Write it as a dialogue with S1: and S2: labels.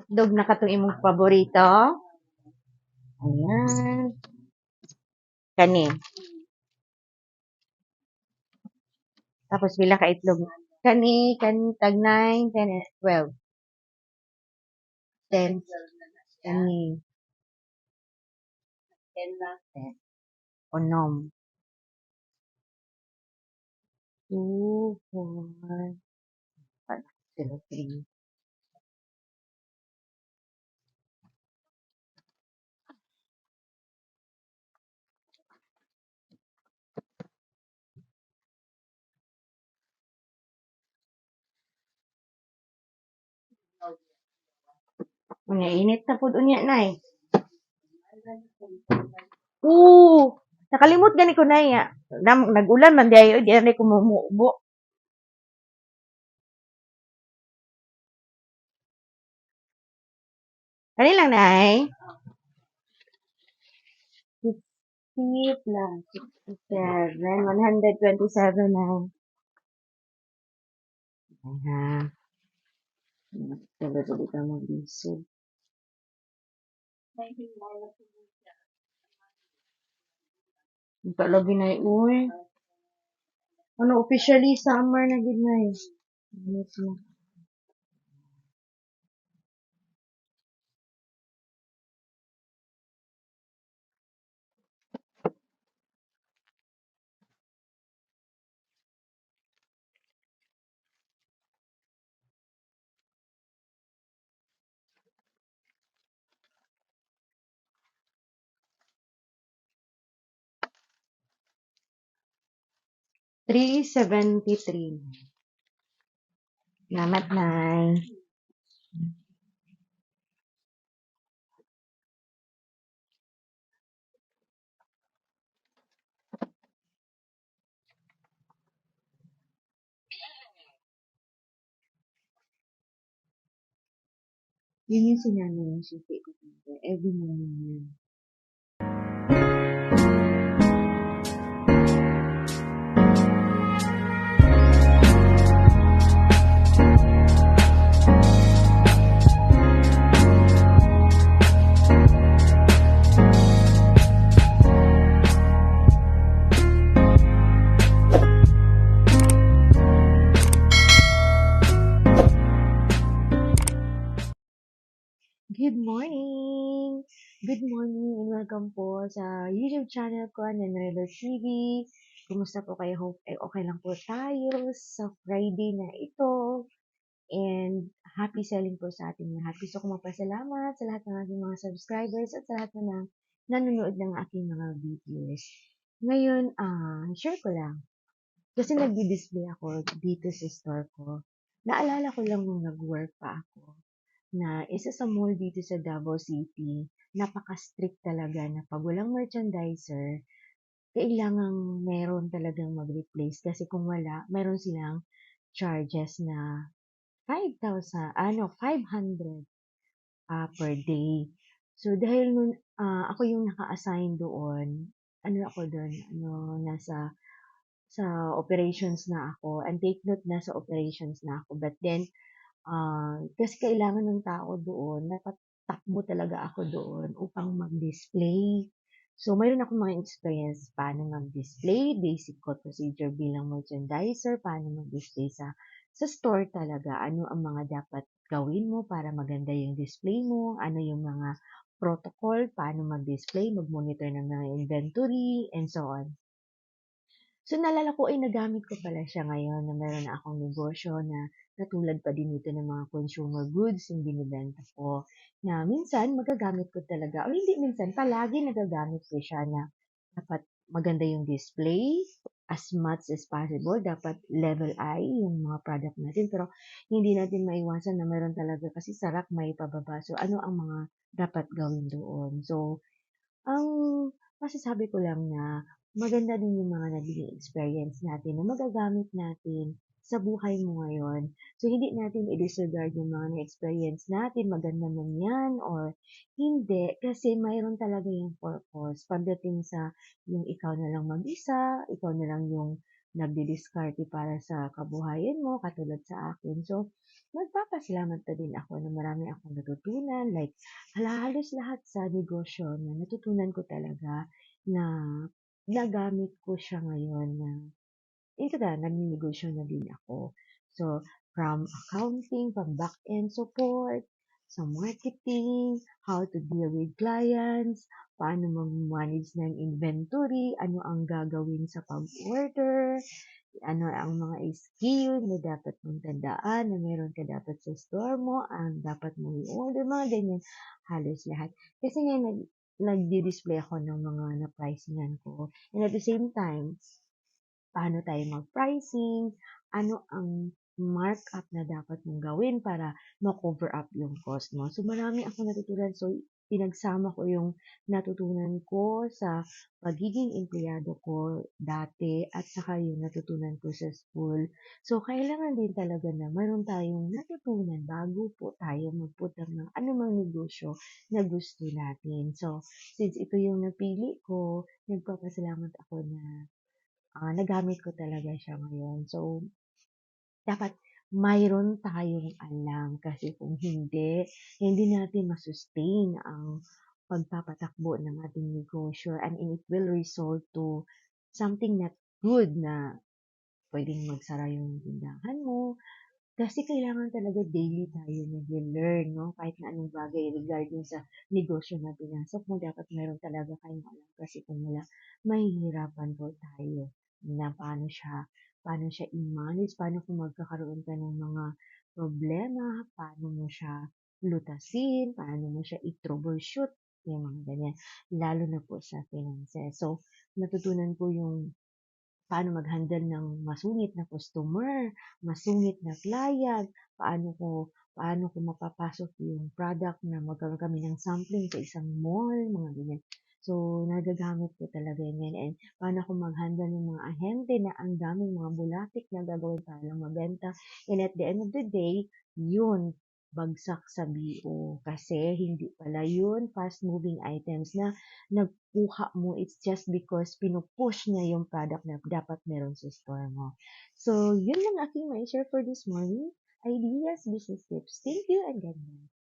S1: Hotdog na katong imong paborito. Ayan. Kani. Tapos pila ka itlog. Kani, kani, tag 9, 10, 12. 10. Kani. 10 na. 10. Onom. 2, 4, 5, 3. Unya, init na pud unya, nay. Oo. Nakalimot gani ko, nay. ah. Nam, nag-ulan man diay, di na ko mumubo. Kani lang, nay. 50 plus 67. 127 na. Ayan. Talaga ka mag-isip thanking Lord for you. Na uy. Ano, officially summer na gid na eh. Ano, 373. Salamat, Nay. Yun yung sinabi ng susi. Every morning yun. Good morning and welcome po sa YouTube channel ko, Nanrelo TV. Kumusta po kayo? Hope ay okay lang po tayo sa Friday na ito. And happy selling po sa ating lahat. Gusto ko magpasalamat sa lahat ng aking mga subscribers at sa lahat na ng nanonood ng aking mga videos. Ngayon, ah, share ko lang. Kasi nag-display ako dito sa store ko. Naalala ko lang nung nag-work pa ako na isa sa mall dito sa Davao City, napaka-strict talaga na pag walang merchandiser, kailangang meron talagang mag-replace kasi kung wala, meron silang charges na 5,000, ano, 500 ah, per day. So, dahil nun, ah, ako yung naka-assign doon, ano ako doon, ano, nasa sa operations na ako, and take note na sa operations na ako. But then, Ah, kasi kailangan ng tao doon, natatakbo talaga ako doon upang mag-display. So, mayroon akong mga experience paano mag-display, basic ko procedure bilang merchandiser, paano mag-display sa sa store talaga, ano ang mga dapat gawin mo para maganda yung display mo, ano yung mga protocol, paano mag-display, mag-monitor ng mga inventory, and so on. So, nalala ko ay nagamit ko pala siya ngayon na meron na akong negosyo na katulad pa din ito ng mga consumer goods yung binibenta ko. Na minsan, magagamit ko talaga, o hindi minsan, palagi nagagamit ko siya na dapat maganda yung display, as much as possible, dapat level I yung mga product natin. Pero hindi natin maiwasan na meron talaga kasi sarak may pababa. So, ano ang mga dapat gawin doon? So, ang masasabi ko lang na maganda din yung mga naging experience natin na magagamit natin sa buhay mo ngayon. So, hindi natin i-disregard yung mga na-experience natin, maganda man yan or hindi, kasi mayroon talaga yung purpose. Pagdating sa yung ikaw na lang mag-isa, ikaw na lang yung nagdidiskarte para sa kabuhayan mo, katulad sa akin. So, nagpapasalamat na din ako na marami akong natutunan. Like, halos lahat sa negosyo na natutunan ko talaga na nagamit ko siya ngayon na na, nagninegosyo na din ako. So, from accounting, from back-end support, sa marketing, how to deal with clients, paano mag-manage ng inventory, ano ang gagawin sa pag-order, ano ang mga skill na dapat mong tandaan na meron ka dapat sa store mo, ang dapat mong i-order, mga ganyan, halos lahat. Kasi nga, nag, nagdi-display ako ng mga na-pricingan ko. And at the same time, paano tayo mag-pricing, ano ang markup na dapat mong gawin para ma-cover up yung cost mo. So, marami akong natutunan. So, pinagsama ko yung natutunan ko sa pagiging empleyado ko dati at saka yung natutunan ko sa school. So, kailangan din talaga na mayroon tayong natutunan bago po tayo magputang ng anumang negosyo na gusto natin. So, since ito yung napili ko, nagpapasalamat ako na uh, nagamit ko talaga siya ngayon. So, dapat mayroon tayong alam kasi kung hindi, hindi natin masustain ang pagpapatakbo ng ating negosyo and it will result to something not good na pwedeng magsara yung tindahan mo. Kasi kailangan talaga daily tayo nag-learn, no? Kahit na anong bagay regarding sa negosyo na pinasok mo, dapat meron talaga kayong alam. Kasi kung wala, mahihirapan po tayo na paano siya paano siya i-manage, paano kung magkakaroon ka ng mga problema, paano mo siya lutasin, paano mo siya i-troubleshoot, yung mga ganyan, lalo na po sa finances. So, natutunan ko yung paano mag-handle ng masungit na customer, masungit na client, paano ko paano ko mapapasok yung product na magkaroon kami ng sampling sa isang mall, mga ganyan. So, nagagamit ko talaga yan. And paano ko mag-handle ng mga ahente na ang daming mga bulatik na gagawin para lang mabenta. And at the end of the day, yun, bagsak sa BO. Kasi hindi pala yun fast-moving items na nagkuha mo. It's just because pinupush niya yung product na dapat meron sa store mo. So, yun lang aking may share for this morning. Ideas, business tips. Thank you and God bless.